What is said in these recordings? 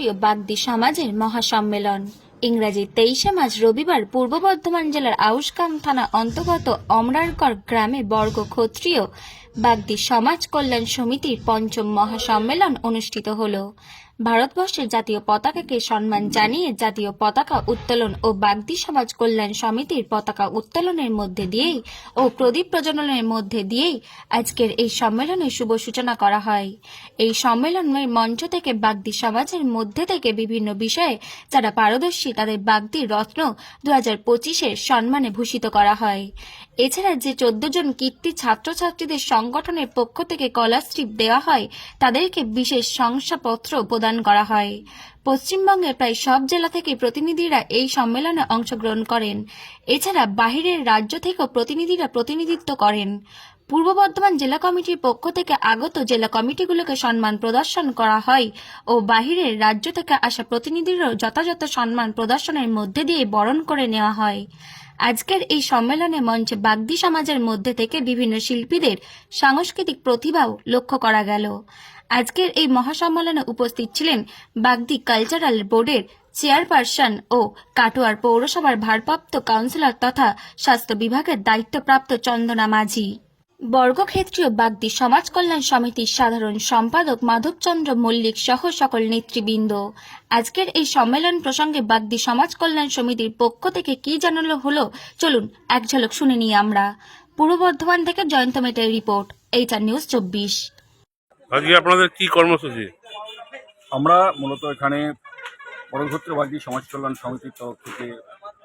ক্ষত্রিয় বাগদি সমাজের মহাসম্মেলন। ইংরাজি তেইশে মার্চ রবিবার পূর্ব বর্ধমান জেলার আউসকাম থানা অন্তর্গত অমরারকর গ্রামে বর্গ ক্ষত্রিয় বাগদি সমাজ কল্যাণ সমিতির পঞ্চম মহাসম্মেলন অনুষ্ঠিত হল। ভারতবর্ষের জাতীয় পতাকাকে সম্মান জানিয়ে জাতীয় পতাকা উত্তোলন ও বাগদি সমাজ কল্যাণ সমিতির পতাকা উত্তোলনের মধ্যে দিয়েই ও প্রদীপ প্রজ্বলনের মধ্যে দিয়েই আজকের এই সম্মেলনের শুভ সূচনা করা হয়। এই সম্মেলনের মঞ্চ থেকে বাগদি সমাজের মধ্যে থেকে বিভিন্ন বিষয়ে যারা পারদর্শী তাদের বাগদি রত্ন দু হাজার সম্মানে ভূষিত করা হয়। এছাড়া যে চোদ্দ জন কীর্তি ছাত্রছাত্রীদের সংগঠনের পক্ষ থেকে কলারশিপ দেওয়া হয়, তাদেরকে বিশেষ শংসাপত্র প্রদান করা হয়। পশ্চিমবঙ্গের প্রায় সব জেলা থেকে প্রতিনিধিরা এই সম্মেলনে অংশগ্রহণ করেন। এছাড়া বাহিরের রাজ্য থেকেও প্রতিনিধিরা প্রতিনিধিত্ব করেন। পূর্ব বর্ধমান জেলা কমিটির পক্ষ থেকে আগত জেলা কমিটিগুলোকে সম্মান প্রদর্শন করা হয় ও বাহিরের রাজ্য থেকে আসা প্রতিনিধিরও যথাযথ সম্মান প্রদর্শনের মধ্যে দিয়ে বরণ করে নেওয়া হয়। আজকের এই সম্মেলনে মঞ্চে বাগদি সমাজের মধ্যে থেকে বিভিন্ন শিল্পীদের সাংস্কৃতিক প্রতিভাও লক্ষ্য করা গেল। আজকের এই মহাসম্মেলনে উপস্থিত ছিলেন বাগদি কালচারাল বোর্ডের চেয়ারপারসন ও কাটোয়ার পৌরসভার ভারপ্রাপ্ত কাউন্সিলর তথা স্বাস্থ্য বিভাগের দায়িত্বপ্রাপ্ত চন্দনা মাঝি। বর্গক্ষেত্রীয় বাগদি সমাজ কল্যাণ সমিতির সাধারণ সম্পাদক মাধবচন্দ্র মল্লিক সহ সকল নেতৃবৃন্দ। আজকের এই সম্মেলন প্রসঙ্গে বাগদি সমাজ কল্যাণ সমিতির পক্ষ থেকে কি জানালো হলো চলুন এক ঝলক শুনে নিই আমরা। পূর্ব বর্ধমান থেকে জয়ন্ত মেটের রিপোর্ট এইচআর নিউজ চব্বিশ। আজকে আপনাদের কি কর্মসূচি? আমরা মূলত এখানে পরক্ষত্র বাগদি সমাজ কল্যাণ সমিতির তরফ থেকে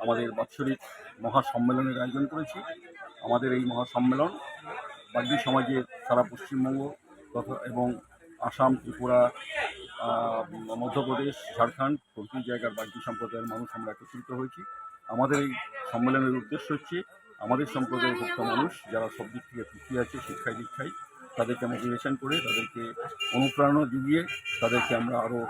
আমাদের বাৎসরিক মহাসম্মেলনের আয়োজন করেছি। আমাদের এই মহাসম্মেলন বাগদি সমাজে সারা পশ্চিমবঙ্গ তথা এবং আসাম, ত্রিপুরা মধ্যপ্রদেশ, ঝাড়খণ্ড প্রভৃতি জায়গার বাগদি সম্প্রদায়ের মানুষ আমরা একত্রিত হয়েছি। আমাদের এই সম্মেলনের উদ্দেশ্য হচ্ছে আমাদের সম্প্রদায়ের ভক্ত মানুষ যারা সব দিক থেকে পিছিয়ে আছে, শিক্ষায় দীক্ষায়, তাদেরকে মোটিভেশন করে, তাদেরকে অনুপ্রেরণা জুগিয়ে তাদেরকে আমরা আরও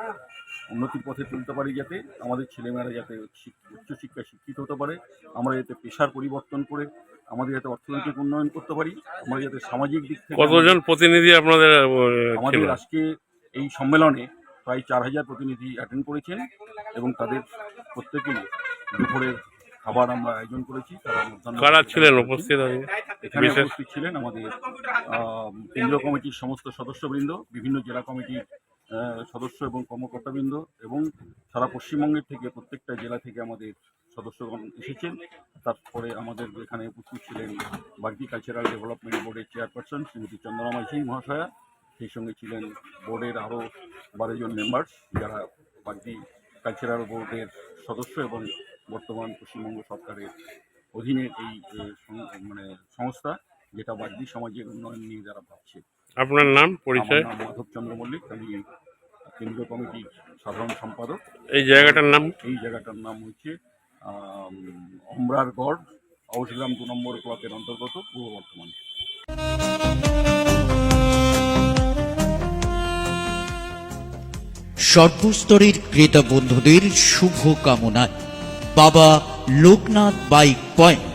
উন্নতির পথে তুলতে পারি যাতে আমাদের ছেলেমেয়েরা যাতে শিক- উচ্চশিক্ষায় শিক্ষিত হতে পারে। আমরা যাতে পেশার পরিবর্তন করে আমাদের যাতে অর্থনৈতিক উন্নয়ন করতে পারি আমরা যাতে সামাজিক দিক থেকে কতজন প্রতিনিধি আপনাদের আমাদের আজকে এই সম্মেলনে প্রায় চার হাজার প্রতিনিধি অ্যাটেন্ড করেছেন এবং তাদের প্রত্যেকেই দুপুরের খাবার আমরা আয়োজন করেছি তারা কারা ছিলেন উপস্থিত এখানে উপস্থিত ছিলেন আমাদের কেন্দ্রীয় কমিটির সমস্ত সদস্যবৃন্দ বিভিন্ন জেলা কমিটির সদস্য এবং কর্মকর্তাবৃন্দ এবং সারা পশ্চিমবঙ্গের থেকে, প্রত্যেকটা জেলা থেকে আমাদের সদস্যগণ এসেছেন। তারপরে আমাদের এখানে উপস্থিত ছিলেন বাগদি কালচারাল ডেভেলপমেন্ট বোর্ডের চেয়ারপারসন শ্রীমতী চন্দ্রমা সিং মহাশয়া। সেই সঙ্গে ছিলেন বোর্ডের আরও বারোজন মেম্বার্স যারা বাগদি কালচারাল বোর্ডের সদস্য এবং বর্তমান পশ্চিমবঙ্গ সরকারের অধীনে এই মানে সংস্থা, যেটা বাগদি সমাজের উন্নয়ন নিয়ে যারা ভাবছে। আপনার নাম পরিচয়? আমার নাম মাধব চন্দ্র মল্লিক আমি কেন্দ্রীয় কমিটির সাধারণ সম্পাদক। এই জায়গাটার নাম? এই জায়গাটার নাম হচ্ছে অমরারগড় আউসগ্রাম দু নম্বর ব্লকের অন্তর্গত পূর্ব বর্ধমান। সর্বস্তরের ক্রেতা বন্ধুদের শুভ কামনায় বাবা লোকনাথ বাইক পয়েন্ট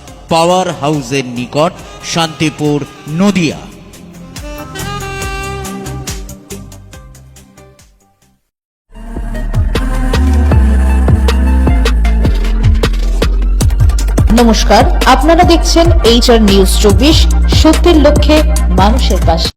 পাওয়ার হাউসের নিকট শান্তিপুর, নদিয়া। নমস্কার, আপনারা দেখছেন এইচআর নিউজ চব্বিশ, সত্যের লক্ষ্যে মানুষের পাশে।